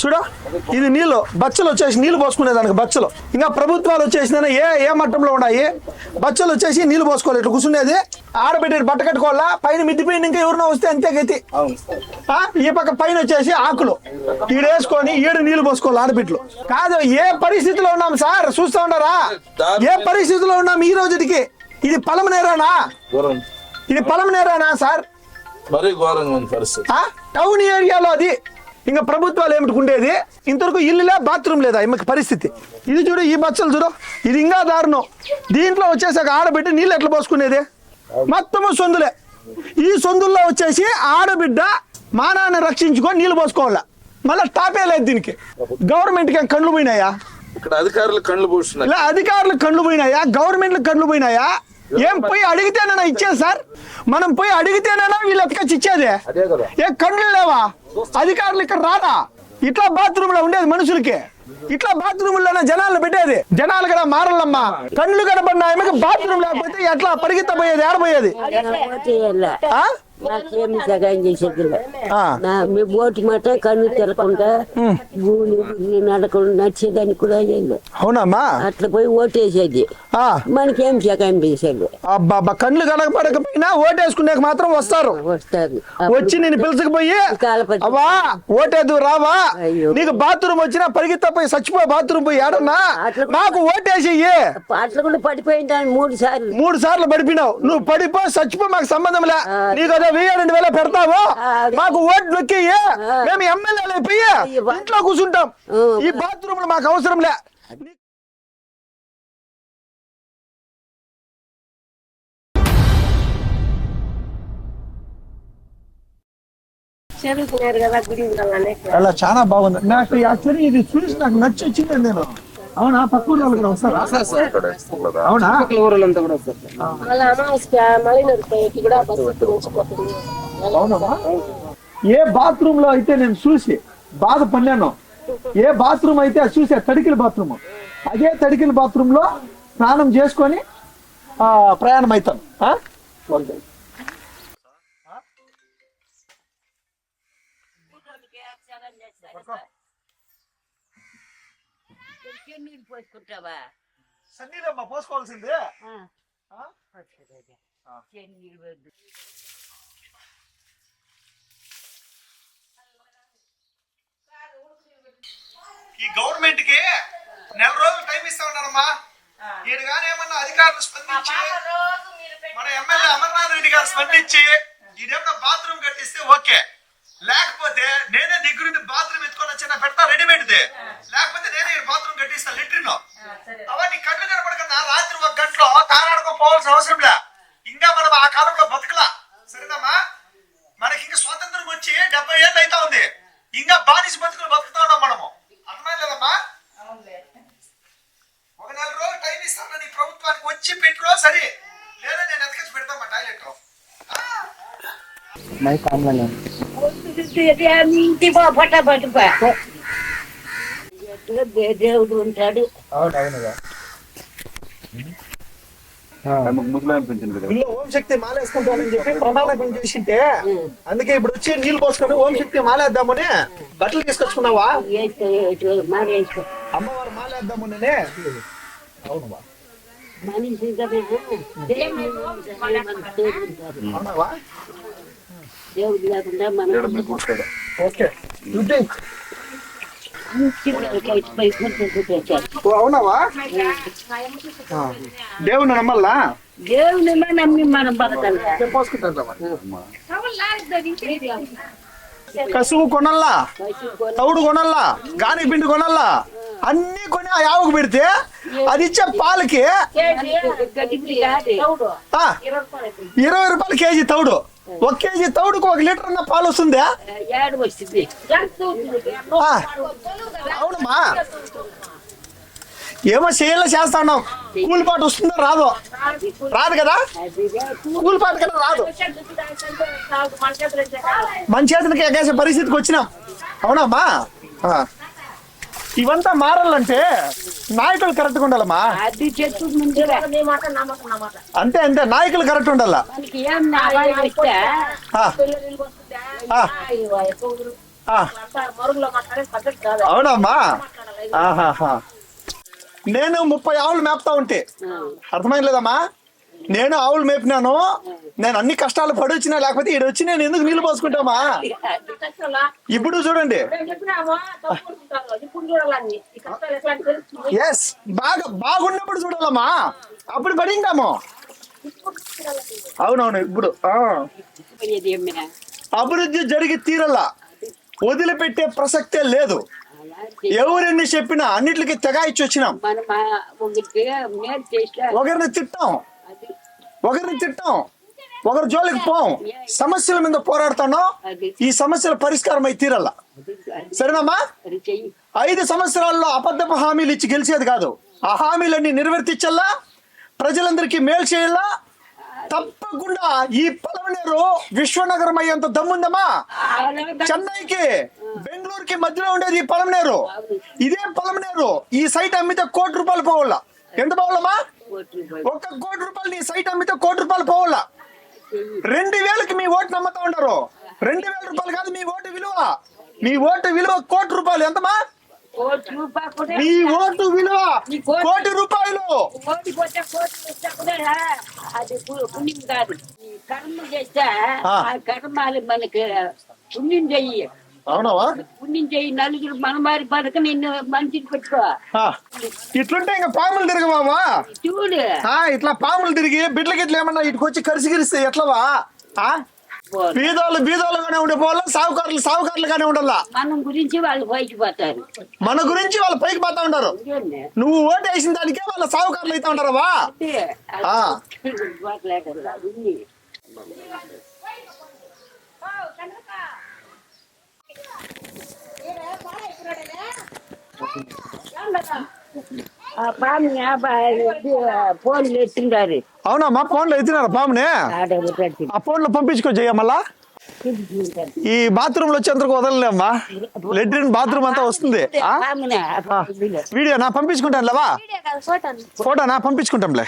చూడ ఇది నీళ్ళు బచ్చలు వచ్చేసి నీళ్ళు పోసుకునే దానికి బచ్చలు. ఇంకా ప్రభుత్వాలు వచ్చేసిందని ఏ ఏ మట్టంలో ఉన్నాయి? బచ్చలు వచ్చేసి నీళ్ళు పోసుకోవాలి ఇట్లా కూర్చునేది ఆడబెట్టి బట్ట కట్టుకోవాలా? పైన మిద్దిపోయిన ఇంకా ఎవరినో వస్తే అంతే గతి. ఆ, ఈ పక్క పైన వచ్చేసి ఆకులు. ఈడేసుకొని ఈడు నీళ్ళు పోసుకోవాలి ఆడబిడ్డలు. కాదు ఏ పరిస్థితిలో ఉన్నాం సార్? చూస్తా ఉన్నారా ఏ పరిస్థితిలో ఉన్నాం ఈ రోజుకి ఇది పొలం నేరానా? ఇది పొలం నేరానా సార్? మరీ ఘోరంగా ఉంది పరిస్థితి. ఆ? టౌన్ ఏరియాలో అది. ఇంకా ప్రభుత్వాలు ఏమిటి ఉండేది ఇంతవరకు ఇల్లులే బాత్రూమ్ లేదా? ఈమెకి పరిస్థితి. ఇది చూడు ఈ బచ్చలు చూడు. ఇది ఇంకా దారుణం. దీంట్లో వచ్చేసాక ఆడబిడ్డ నీళ్ళు ఎట్లా పోసుకునేది? మొత్తము సొందులే. ఈ సొందుల్లో వచ్చేసి ఆడబిడ్డ మానాన్ని రక్షించుకొని నీళ్ళు పోసుకోవాలా? మళ్ళీ టాపే లేదు దీనికి. గవర్నమెంట్కి కళ్ళు పోయినాయా? ఇక్కడ అధికారులు కళ్ళు పూస్తున్నారు ఇలా అధికారులు కళ్ళు పోయినాయా? గవర్నమెంట్ కళ్ళు పోయినాయా? ఏం పోయి అడిగితేనైనా ఇచ్చేది సార్? మనం పోయి అడిగితేనైనా వీళ్ళు ఎత్తుకొచ్చి ఇచ్చేది ఏ కళ్ళు లేవా? అధికారులు ఇక్కడ రారా? ఇట్లా బాత్రూమ్లో ఉండేది మనుషులకి. ఇట్లా బాత్రూమ్లోనే జనాలు పెట్టేది. జనాలు కదా మారల్లమ్మా కళ్ళు కనబడిన ఆమెకి బాత్రూమ్ లేకపోతే ఎట్లా పరిగెత్తపోయేది ఓటేయాల ఆ? నాకేమి సహాయం చేసేది ఆ. నా మీ బోటి మాట కన్ను తెరకుండా భూమి భూమి నడకుండా నచ్చేదాన్ని కూడా చేయలేదు అవునమ్మా. అట్లా పోయి ఓటేసేది. ఆ. మనకేం సహాయం చేసేది అబ్బా కళ్ళు కనపడకపోయినా ఓటేసుకునే మాత్రం వస్తారు. వస్తారు. వచ్చి నేను పిలుచుకుపోయి కాలపతి. అవ్వా ఓటేదు రావా. అయ్యో. నీకు బాత్రూమ్ వచ్చినా పరిగెత్తపోయి చచ్చిపోయి బాత్రూమ్ పోయి ఏడన్నా? నాకు ఓటేసి అట్లా కూడా పడిపోయింటాను మూడు సార్లు. మూడు సార్లు పడిపోయినావు నువ్వు పడిపో చచ్చిపో మాకు సంబంధం లే. నీకు అదే వెయ్యి రెండు వేల పెడతావు. మాకు ఓటు నొక్కి మేము ఎమ్మెల్యేలు అయిపోయి ఇంట్లో కూర్చుంటాం. ఈ బాత్రూమ్ మాకు అవసరం లే. చదువుకున్నారు కదా గుడి ఉండాలని అలా చాలా బాగుంది. నాకు యాక్చువల్లీ ఇది చూసి నాకు నచ్చి వచ్చింది నేను. అవునా? పక్క ఊరు వాళ్ళకి వస్తారా? అవునా? మళ్ళీ అమావాస్య మళ్ళీ పోయేకి కూడా బస్సు వచ్చిపోతుంది అవునమ్మా ఏ బాత్రూమ్లో అయితే నేను చూసి బాధపడినాను ఏ బాత్రూమ్ అయితే అది చూసే తడికిల బాత్రూమ్ అదే తడికిల బాత్రూమ్లో స్నానం చేసుకొని ఆ, ప్రయాణం అవుతాను ఓకే. నీళ్ళు పోసుకుంటావా? సన్నీళ్ళమ్మా పోసుకోవాల్సిందే? నీళ్ళు వద్దు. ఈ గవర్నమెంట్కి నెల రోజులు టైం ఇస్తా ఉన్నారమ్మా. ఈయన కానీ ఏమన్నా అధికారులు స్పందించి మన ఎమ్మెల్యే అమర్నాథ్ రెడ్డి గారు స్పందించి ఈడేమన్నా బాత్రూమ్ కట్టిస్తే ఓకే. లేకపోతే నేనే దగ్గరుండి బాత్రూమ్ ఎత్తుకొని వచ్చిన పెడతా రెడీమేడ్ది లేకపోతే నేనే బాత్రూమ్ కట్టిస్తా లెట్రిన్. అవన్నీ కళ్ళు కనపడకన్నా రాత్రి ఒక గంటలో కారాడుకో పోవాల్సిన అవసరం లే. ఇంకా మనం ఆ కాలంలో బతకలా. సరేనమ్మా? మనకి ఇంకా స్వాతంత్రం వచ్చి డెబ్బై ఏళ్ళు అవుతా ఉంది. ఇంకా బానిస బతుకులు బతుకుతా ఉన్నాం మనము. అర్థమైలేదమ్మా ఒక నెల రోజులు టైం ఇస్తాను నీ ప్రభుత్వానికి. వచ్చి పెట్టుకో సరే. లేదా నేను ఎతకొచ్చి పెడతామా టాయిలెట్లో ఇంటి పో పట్ట పట్టు దేవుడు ఉంటాడు. వీళ్ళు ఓం శక్తి మాలేసుకుంటానని చెప్పి ప్రణాళికం చేసింటే అందుకే ఇప్పుడు వచ్చి నీళ్ళు పోసుకొని ఓం శక్తి మాలేద్దామని బట్టలు తీసుకొచ్చుకున్నావా? అమ్మవారు మాలేద్దామని. అవునవా మనిషి దేవుడు లేకుండా మనం ఓకే యు థింక్ అవునవా. దేవుని నమ్మల్లా దేవుని నమ్మి మనం కసువు కొనల్లా తౌడు కొనల్లా గాని పిండి కొనల్లా అన్ని కొని ఆ యావకు పెడితే అది ఇచ్చే పాలకి ఇరవై రూపాయలు కేజీ తౌడు ఒక కేజీ తౌడుకు ఒక లీటర్ అన్న పాలు వస్తుందా? అవునమ్మా. ఏమో చేయాలో చేస్తా ఉన్నాం కూలి పాట వస్తుందో రాదో? రాదు కదా? కూలి పాట కదా రాదు. మన చేతులకి ఎగేసే పరిస్థితికి వచ్చినాం. అవునమ్మా. ఇవంతా మారాలంటే నాయకులు కరెక్ట్గా ఉండాలమ్మా. అది చెట్టు ముందుగా. అంతే అంతే నాయకులు కరెక్ట్ ఉండాలా? అవునమ్మా. నేను ముప్పై ఆవులు మేపుతా ఉంటే. అర్థమైంది లేదమ్మా? నేను ఆవులు మేపినాను. నేను అన్ని కష్టాలు పడి వచ్చినా లేకపోతే ఈడ వచ్చి నేను ఎందుకు నీళ్ళు పోసుకుంటామా? ఇప్పుడు చూడండి. ఎస్ బాగా బాగున్నప్పుడు చూడాలమ్మా. అప్పుడు పడిందాము. అవునవును ఇప్పుడు. అభివృద్ధి జరిగి తీరలా. వదిలిపెట్టే ప్రసక్తే లేదు. ఎవరెన్ని చెప్పినా అన్నిటికి తెగాయిచ్చి వచ్చినాం ఒకరిని తిట్టాం. ఒకరిని తిట్టాం ఒకరి జోలికి పోం సమస్యల మీద పోరాడుతాను ఈ సమస్యల పరిష్కారం అయి తీరల్ల. సరేనమ్మా? ఐదు సంవత్సరాల్లో అబద్ధపు హామీలు ఇచ్చి గెలిచేది కాదు. ఆ హామీలన్నీ నిర్వర్తించల్లా ప్రజలందరికీ మేలు చేయాలా తప్పకుండా ఈ పలవనేరు విశ్వనగరం అయ్యేంత దమ్ముందమ్మా. చెన్నైకి బెంగళూరుకి మధ్యలో ఉండేది ఈ పొలమనేరు ఇదే పొలమనేరు ఈ సైట్ అమ్మితే కోటి రూపాయలు పోవాల ఎంత పోవాలమ్మా? ఒక్క కోటి రూపాయలు నీ సైట్ అమ్మితే కోటి రూపాయలు పోవాల? రెండు వేలకి మీ ఓటు నమ్ముతా ఉండరు. రెండు వేల రూపాయలు కాదు మీ ఓటు విలువ. మీ ఓటు విలువ కోటి రూపాయలు. ఎంతమా మీ ఓటు విలువ కోటి- రూపాయలు. అది పుణ్యం కాదు. కర్మ చేస్తే ఆ. ఆ కర్మాలు మనకి పుణ్యం చెయ్యి. అవునవా? పుణ్యం నలుగురు మన మారి బతక నిన్ను మంచిది పెట్టుకో. ఇట్లుంటే ఇంకా పాములు తిరగవావా చూడు. ఆ, ఇట్లా పాములు తిరిగి బిడ్లకి ఇట్లా ఏమన్నా ఇటుకు వచ్చి కరిసిగిరిస్తే ఎట్లవా? ఆ? బీదోళ్ళు బీదోళ్ళుగానే ఉండిపోవాలా? సావుకారులు సావుకారులుగానే ఉండాలా? మనం గురించి వాళ్ళు పైకి పోతారు. మన గురించి వాళ్ళు పైకి పోతా ఉంటారు. నువ్వు ఓటు వేసిన దానికే వాళ్ళ సావుకారులు అయితే ఉంటారవా అంటే ఆ. మాట్లాడారు ఉంది ఆ పాము ఫోన్లు ఎత్తుండారు అవునా మా ఫోన్లో ఎత్తినారా పాముని? ఆ ఫోన్లో పంపించుకో చెయ్య మళ్ళా? ఈ బాత్రూమ్లో వచ్చేందుకు వదలలేమ్మా? లెట్రిన్ బాత్రూమ్ అంతా వస్తుంది. వీడియో నా పంపించుకుంటాను లేవా ఫోటో నా పంపించుకుంటాంలే.